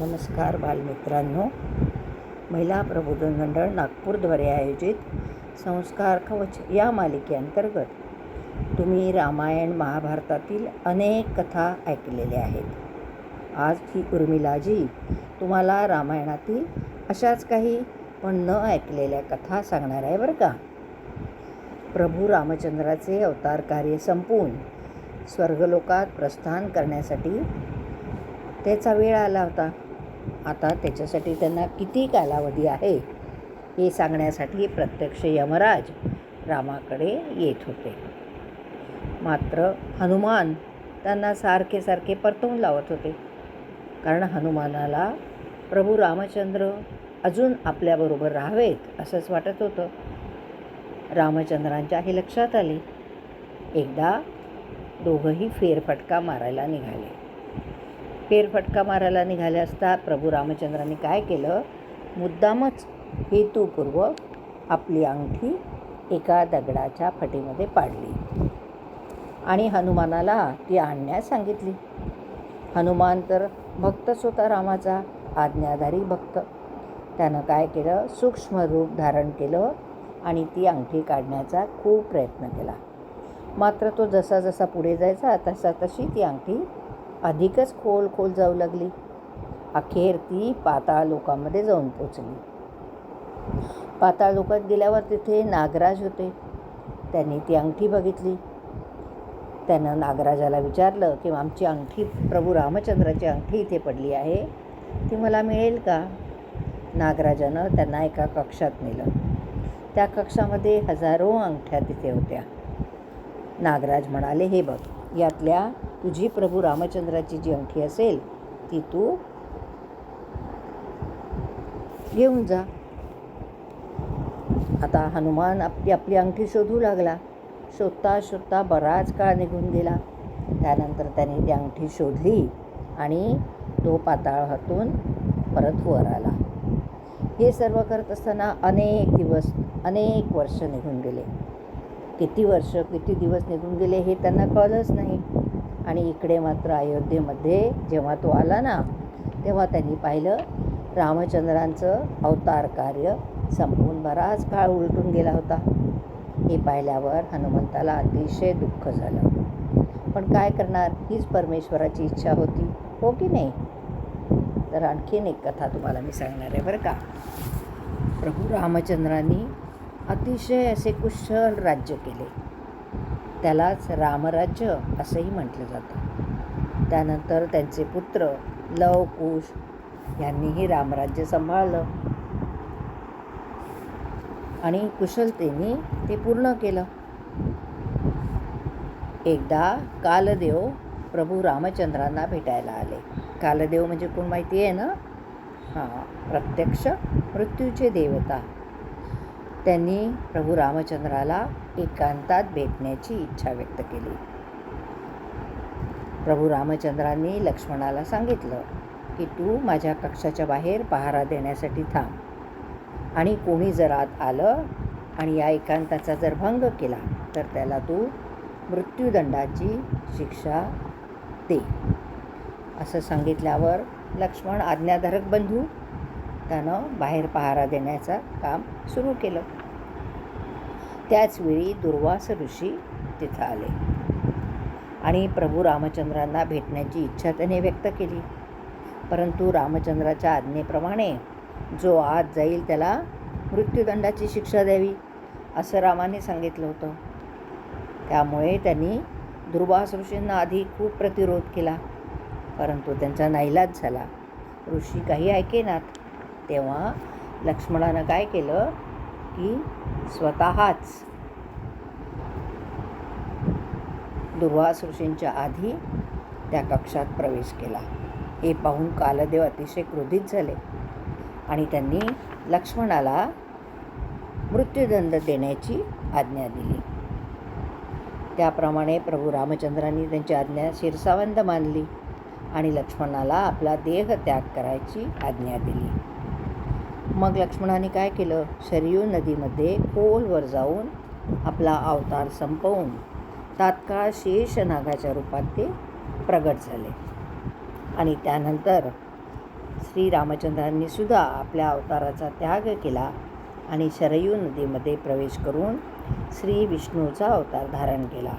नमस्कार बालमित्रांनो. महिला प्रबोधन मंडळ नागपूरद्वारे आयोजित संस्कार कवच या मालिकेअंतर्गत तुम्ही रामायण महाभारतातील अनेक कथा ऐकलेल्या आहेत. आज ही उर्मिलाजी तुम्हाला रामायणातील अशाच काही पण न ऐकलेल्या कथा सांगणार आहे बरं का? प्रभू रामचंद्राचे अवतार कार्य संपवून स्वर्गलोकात प्रस्थान करण्यासाठी त्याचा वेळ आला होता. आता त्याच्यासाठी त्यांना किती कालावधी आहे हे सांगण्यासाठी प्रत्यक्ष यमराज रामाकडे येत होते. मात्र हनुमान त्यांना सारखे सारखे परतवून लावत होते. कारण हनुमानाला प्रभू रामचंद्र अजून आपल्याबरोबर राहावेत असंच वाटत होतं. रामचंद्रांच्या हे लक्षात आले. एकदा दोघंही फेरफटका मारायला निघाले. फेरफटका मारायला निघाले असता प्रभू रामचंद्रांनी काय केलं? मुद्दामच हेतूपूर्वक आपली अंगठी एका दगडाच्या फटीमध्ये पाडली. आणि हनुमानाला ती आणण्यास सांगितली. हनुमान तर भक्तच होता रामाचा आज्ञाधारी भक्त. त्यानं काय केलं? सूक्ष्म रूप धारण केलं आणि ती अंगठी काढण्याचा खूप प्रयत्न केला. मात्र तो जसा जसा पुढे जायचा तसा तशी ती अंगठी अधिकच खोल खोल जाऊ लागली. अखेर ती पाताळ लोकांमध्ये जाऊन पोचली. पाताळ लोकात गेल्यावर तिथे नागराज होते. त्यांनी ती अंगठी बघितली. त्यानं नागराजाला विचारलं की आमची अंगठी प्रभू रामचंद्राची अंगठी इथे पडली आहे. ती मला मिळेल का? नागराजानं त्यांना एका कक्षात नेलं. त्या कक्षामध्ये हजारो अंगठ्या तिथे होत्या. नागराज म्हणाले हे बघ यातल्या तुझी प्रभू रामचंद्राची जी अंगठी असेल ती तू घेऊन जा. आता हनुमान आपली आपली अंगठी शोधू लागला. शोधता शोधता बराच काळ निघून गेला. त्यानंतर त्याने ती अंगठी शोधली आणि तो पाताळातून परत वर आला. हे सर्व करत असताना अनेक दिवस अनेक वर्ष निघून गेले. किती वर्ष किती दिवस निघून गेले हे त्यांना कळलंच नाही. आणि इकडे मात्र अयोध्येमध्ये जेव्हा तो आला ना तेव्हा त्यांनी पाहिलं रामचंद्रांचं अवतार कार्य संपून बराच काळ उलटून गेला होता. हे पाहिल्यावर हनुमंताला अतिशय दुःख झालं. पण काय करणार? हीच परमेश्वराची इच्छा होती हो की नाही? तर आणखीन एक कथा तुम्हाला मी सांगणार आहे बरं का. प्रभू रामचंद्रांनी अतिशय असे कुशल राज्य केले. त्यालाच रामराज्य असंही म्हटलं जातं. त्यानंतर त्यांचे पुत्र लव कुश यांनीही रामराज्य सांभाळलं. आणि कुशलतेने ते पूर्ण केलं. एकदा कालदेव प्रभू रामचंद्रांना भेटायला आले. कालदेव म्हणजे कोण माहिती आहे ना? हां प्रत्यक्ष मृत्यूचे देवता. त्यांनी प्रभू रामचंद्राला एकांतात भेटण्याची इच्छा व्यक्त केली. प्रभू रामचंद्रांनी लक्ष्मणाला सांगितलं की तू माझ्या कक्षाच्या बाहेर पहारा देण्यासाठी थांब. आणि कोणी जर आत आलं आणि या एकांताचा जर भंग केला तर त्याला तू मृत्यूदंडाची शिक्षा दे. असं सांगितल्यावर लक्ष्मण आज्ञाधारक बंधू त्यानं बाहेर पहारा देण्याचं काम सुरू केलं. त्याचवेळी दुर्वास ऋषी तिथं आले. आणि प्रभू रामचंद्रांना भेटण्याची इच्छा त्याने व्यक्त केली. परंतु रामचंद्राच्या आज्ञेप्रमाणे जो आत जाईल त्याला मृत्यूदंडाची शिक्षा द्यावी असं रामाने सांगितलं होतं. त्यामुळे त्यांनी दुर्वास ऋषींना आधी खूप प्रतिरोध केला. परंतु त्यांचा नाईलाज झाला. ऋषी काही ऐकेनात तेव्हा लक्ष्मणानं काय केलं? की स्वतःच. दुर्वास ऋषींच्या आधी त्या कक्षात प्रवेश केला. हे पाहून कालदेव अतिशय क्रोधित झाले आणि त्यांनी लक्ष्मणाला मृत्यूदंड देण्याची आज्ञा दिली. त्याप्रमाणे प्रभू रामचंद्रांनी त्यांची आज्ञा शिरसावंत मानली आणि लक्ष्मणाला आपला देह त्याग करायची आज्ञा दिली. मग लक्ष्मणाने काय केलं? शरयू नदीमध्ये खोलवर जाऊन आपला अवतार संपवून तात्काळ शेष नागाच्या रूपात ते प्रगट झाले. आणि त्यानंतर श्रीरामचंद्रांनी सुद्धा आपल्या अवताराचा त्याग केला आणि शरयू नदीमध्ये प्रवेश करून श्री विष्णूचा अवतार धारण केला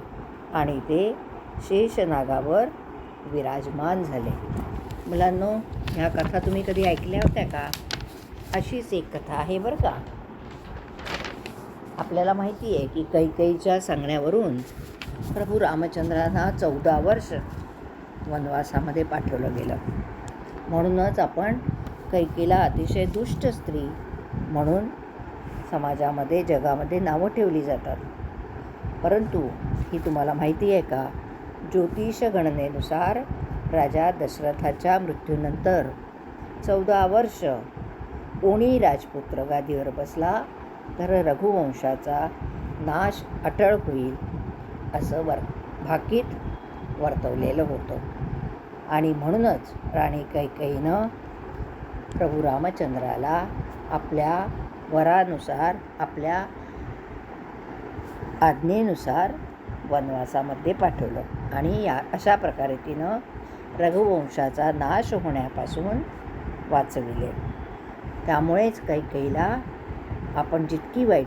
आणि ते शेषनागावर विराजमान झाले. मुलांनो ह्या कथा तुम्ही कधी ऐकल्या होत्या का? अशीच एक कथा आहे बरं का. आपल्याला माहिती आहे की कैकेयीच्या सांगण्यावरून प्रभू रामचंद्रांना चौदा वर्ष वनवासामध्ये पाठवलं गेलं. म्हणूनच आपण कैकेला अतिशय दुष्ट स्त्री म्हणून समाजामध्ये जगामध्ये नावं ठेवली जातात. परंतु ही तुम्हाला माहिती आहे का? ज्योतिष गणनेनुसार राजा दशरथाच्या मृत्यूनंतर चौदा वर्ष कोणी राजपुत्र गादीवर बसला तर रघुवंशाचा नाश अटळ होईल असं वर भाकीत वर्तवलेलं होतं. आणि म्हणूनच राणी कैकईनं प्रभू रामचंद्राला आपल्या वरानुसार आपल्या आज्ञेनुसार वनवासामध्ये पाठवलं. आणि या अशा प्रकारे तिनं रघुवंशाचा नाश होण्यापासून वाचविले. त्यामुळेच कैकेयीला आपण जितकी वाईट